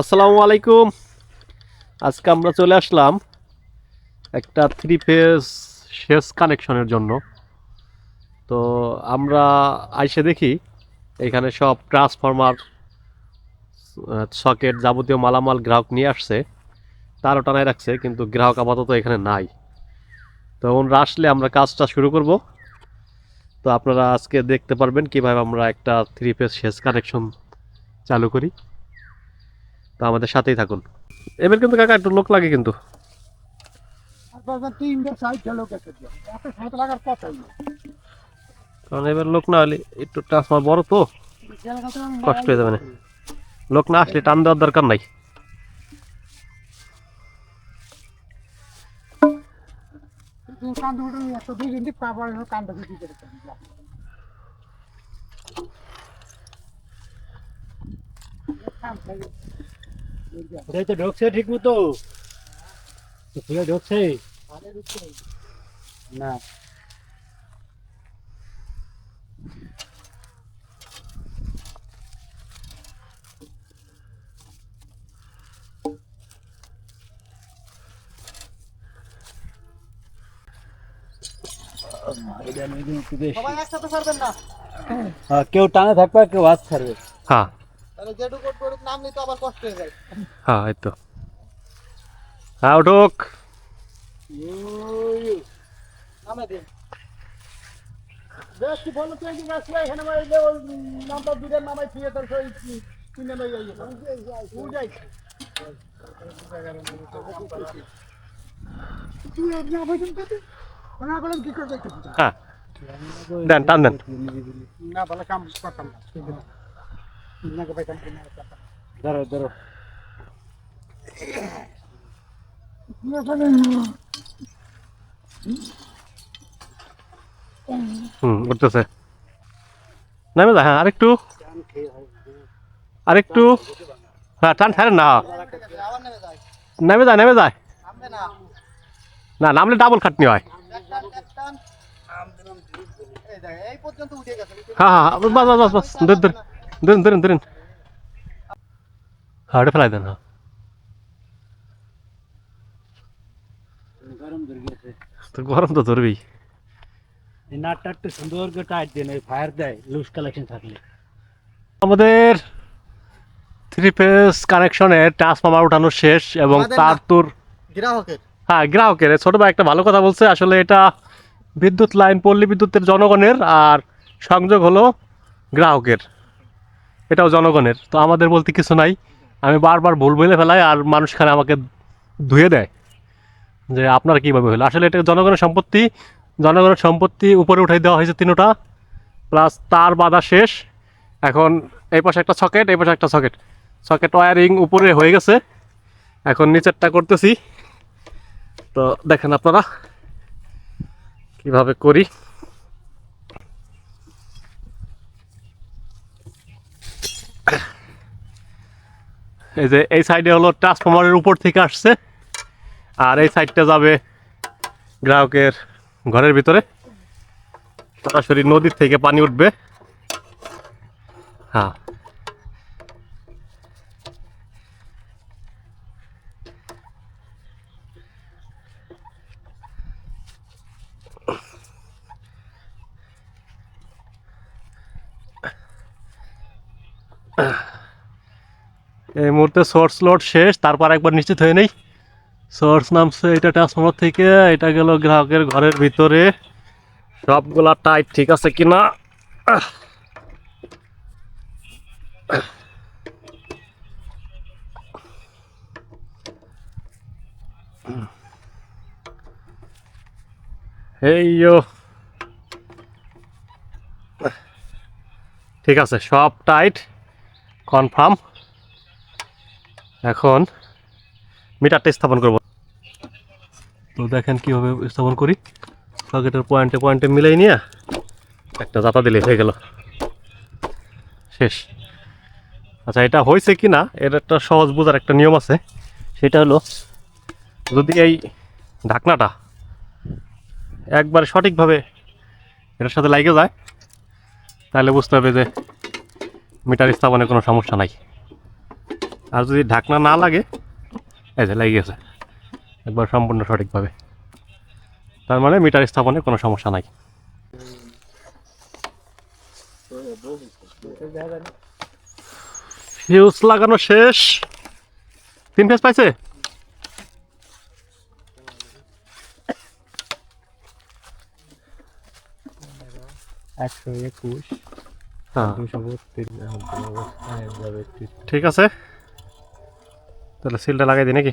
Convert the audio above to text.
আসসালামু আলাইকুম। আজকে আমরা চলে আসলাম একটা থ্রি ফেজ শেষ কানেকশনের জন্য। তো আমরা আইসে দেখি, এখানে সব ট্রান্সফরমার সকেট যাবতীয় মালামাল গ্রাহক নিয়ে আসছে। তারও টানায় রাখছে, কিন্তু গ্রাহক আপাতত এখানে নাই। তো ওনারা আসলে আমরা কাজটা শুরু করব। তো আপনারা আজকে দেখতে পারবেন কীভাবে আমরা একটা থ্রি ফেজ শেষ কানেকশন চালু করি। তো আমাদের সাথেই থাকুন। এবার কিন্তু কাকা একটু লোক লাগে কিন্তু। কারণ এবার লোক না হলে একটু ট্রান্সফার বড় তো। কষ্ট হয়ে যাবে না। লোক না আসলে টান দেওয়ার দরকার নাই। কান্দ ওটাই তো ঢুকছে ঠিক মতো। ফুলে ঢুকছে না। হ্যাঁ, কেউ টানে থাকবে কেউ হাত ছাড়বে। হ্যাঁ। তাহলে নিতে আবার কষ্ট হয়ে যায়। হ্যাঁ এই তো। হ্যাঁ উঠুক। নামে দিন বেশ এখানে নামাই ফিরে তোর সেই কিনে লই যাই তুই যাই তুই না তো বলেন কি করবে? হ্যাঁ। দেন টান দেন। না বলে কাম করতাম না। ধরো ধরো হুম উঠতেছে। নামে যায় হ্যাঁ আরেকটু। আরেকটু। হ্যাঁ টান ছাড়েন না। আবার নেমে যায় নেমে যায় নেমে যায় নামবে না না নামলে ডাবল খাটনি হয়। একটান একটান এই দেখ এই পর্যন্ত উঠে গেছে হ্যাঁ হ্যাঁ হ্যাঁ, বাস বাস বাস বাস ধরুন ধরুন ধরুন ধরুন ধরুন হ্যাঁ ওটা ফেলাই দেন হ্যাঁ গরম তো গরম তো ধরবেই এই নাটটা একটু সুন্দর করে টাইট দেন ওই ফায়ার দেয় লুজ কালেকশন থাকলে আমাদের থ্রি ফেজ কানেকশনের ট্রান্সফর্মার উঠানো শেষ এবং তার। তোর গ্রাহকের হ্যাঁ গ্রাহকের ছোট ভাই একটা ভালো কথা বলছে আসলে এটা বিদ্যুৎ লাইন পল্লী বিদ্যুতের জনগণের আর সংযোগ হলো গ্রাহকের এটাও জনগণের। তো আমাদের বলতে কিছু নাই। আমি বারবার ভুল বলে ফেলাই আর মানুষ খানে আমাকে ধুয়ে দেয়। যে আপনার কীভাবে হলো? আসলে এটা জনগণের সম্পত্তি। জনগণের সম্পত্তি উপরে উঠাই দেওয়া হয়েছে তিনোটা। প্লাস তার বাধা শেষ। এখন এই পাশে একটা সকেট, এই পাশে একটা সকেট। সকেট ওয়ারিং উপরে হয়ে গেছে। এখন নিচেরটা করতেছি। তো দেখেন আপনারা কীভাবে করি। এই যে, এই সাইডে হলো ট্রান্সফরমারের উপর থেকে আসছে। আর এই সাইডটা যাবে গ্রাহকের ঘরের ভিতরে। সরাসরি নদীর থেকে পানি উঠবে। হ্যাঁ। এই মুহূর্তে সোর্স লোড শেষ, তারপর একবার নিশ্চিত হয়ে নেই। সোর্স নামছে এটা ট্রান্সফর্মার থেকে, এটা গেল গ্রাহকের ঘরের ভিতরে। সবগুলা টাইট ঠিক আছে কিনা? যো। ঠিক আছে, সব টাইট কনফার্ম এখন মিটারটা স্থাপন করব। তো দেখেন কীভাবে স্থাপন করি। সকেটের পয়েন্টে পয়েন্টে মিলাই নিয়ে একটা জাতা দিলে হয়ে গেল। শেষ। আচ্ছা এটা হয়েছে কি না? এর একটা সহজ বোঝার একটা নিয়ম আছে। সেটা হলো, যদি এই ঢাকনাটা একবার সঠিকভাবে এটার সাথে লাগে যায়, তাহলে বুঝতে হবে যে মিটার স্থাপনে কোনো সমস্যা নাই। আর যদি ঢাকনা না লাগে এই যে লেগে গেছে। একবার সম্পূর্ণ সঠিকভাবে। তার মানে মিটার স্থাপনে কোনো সমস্যা নাই। ফিউজ লাগানো শেষ। তিন ফেজ পাইছে? একশো একুশ। হ্যাঁ। ঠিক আছে। তাহলে সিলটা লাগাই দিই নাকি?